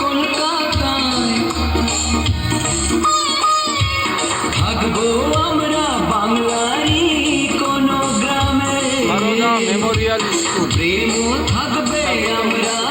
কলকাতায় থাকব আমরা বাংলারই কোনো গ্রামে। মেমোরিয়াল স্কুল প্রেম থাকবে আমরা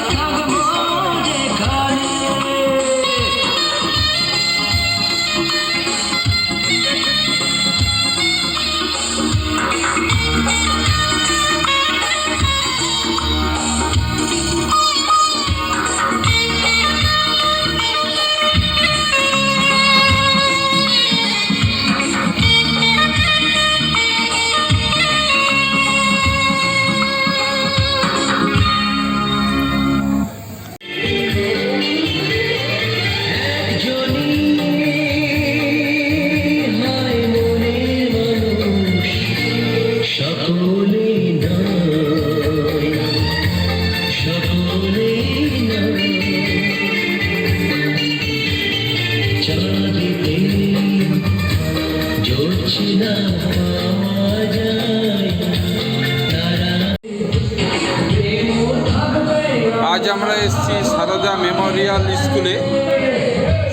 আজ আমরা এসেছি সারদা মেমোরিয়াল স্কুলে।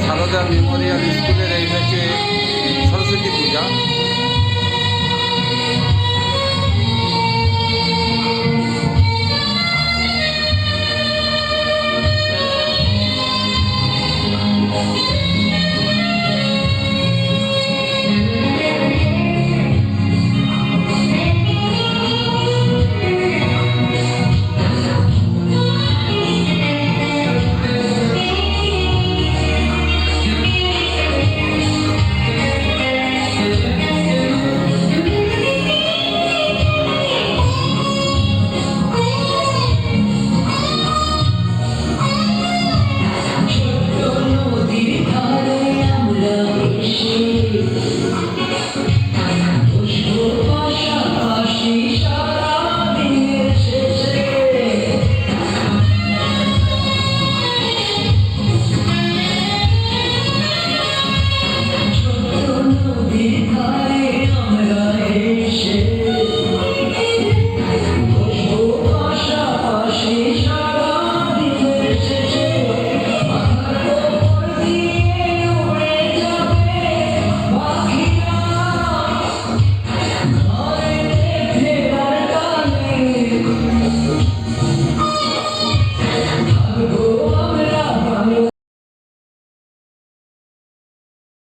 সারদা মেমোরিয়াল স্কুলের এই হচ্ছে